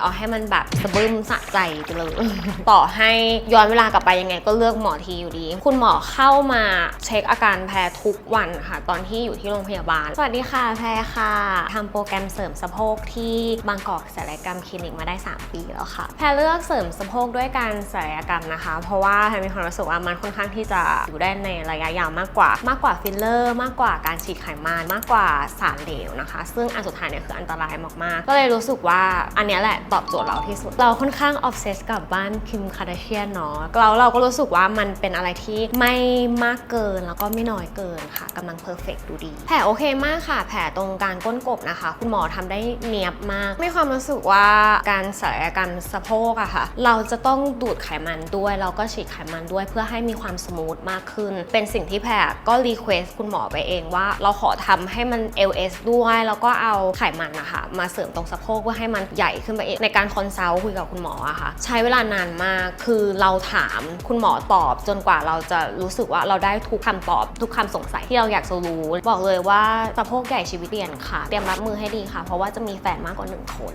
เอาให้มันแบบสะบึมสะใจไปเลย ต่อให้ย้อนเวลากลับไปยังไงก็เลือกหมอทีอยู่ดี คุณหมอเข้ามาเช็คอาการแพ้ทุกวันค่ะ ตอนที่อยู่ที่โรงพยาบาล สวัสดีค่ะแพรค่ะทำโปรแกรมเสริมสะโพกที่บางกอกศัลยกรรมคลินิกมาได้ 3 ปีแล้วค่ะ แพรเลือกเสริมสะโพกด้วยการศัลยกรรมนะคะ เพราะว่าแพรมีความรู้สึกว่ามันค่อนข้างที่จะอยู่ได้ในระยะยาวมากกว่า มากกว่าฟิลเลอร์ มากกว่าการฉีดไขมันมากกว่าสารเหลวนะคะ ซึ่งอันสุดท้ายเนี่ยคืออันตรายมากๆ ก็เลยรู้สึกว่าอันนี้แหละตอบโจทย์เราที่สุด เราค่อนข้างออฟเซสกับบ้านคิมคาร์ดเชียนเนาะเราเราก็รู้สึกว่ามันเป็นอะไรที่ไม่มากเกินแล้วก็ไม่น้อยเกินค่ะกำลังเพอร์เฟกดูดี แผลโอเคมากค่ะ แผลตรงกลางก้นกบนะคะ คุณหมอทำได้เนียบมากไม่ความรู้สึกว่าการศัลยกรรมสะโพกอะค่ะ เราจะต้องดูดไขมันด้วยแล้วก็ฉีดไขมันด้วยเพื่อให้มีความสมูทมากขึ้น เป็นสิ่งที่แพรก็รีเควสคุณหมอไปเองว่า เราขอทำให้มัน LS ด้วย แล้วก็เอาไขมันนะคะมาเสริมตรงสะโพกเพื่อให้มันใหญ่ขึ้นไปอีกในการคอนซัลท์คุยกับคุณหมออะค่ะใช้เวลานานมากคือเราถามคุณหมอตอบ จนกว่าเราจะรู้สึกว่าเราได้ทุกคำตอบ ทุกคำสงสัยที่เราอยากจะรู้ บอกเลยว่าสะโพกใหญ่ชีวิตเปลี่ยนค่ะ เตรียมรับมือให้ดีค่ะ เพราะว่าจะมีแฟนมากกว่าหนึ่งคน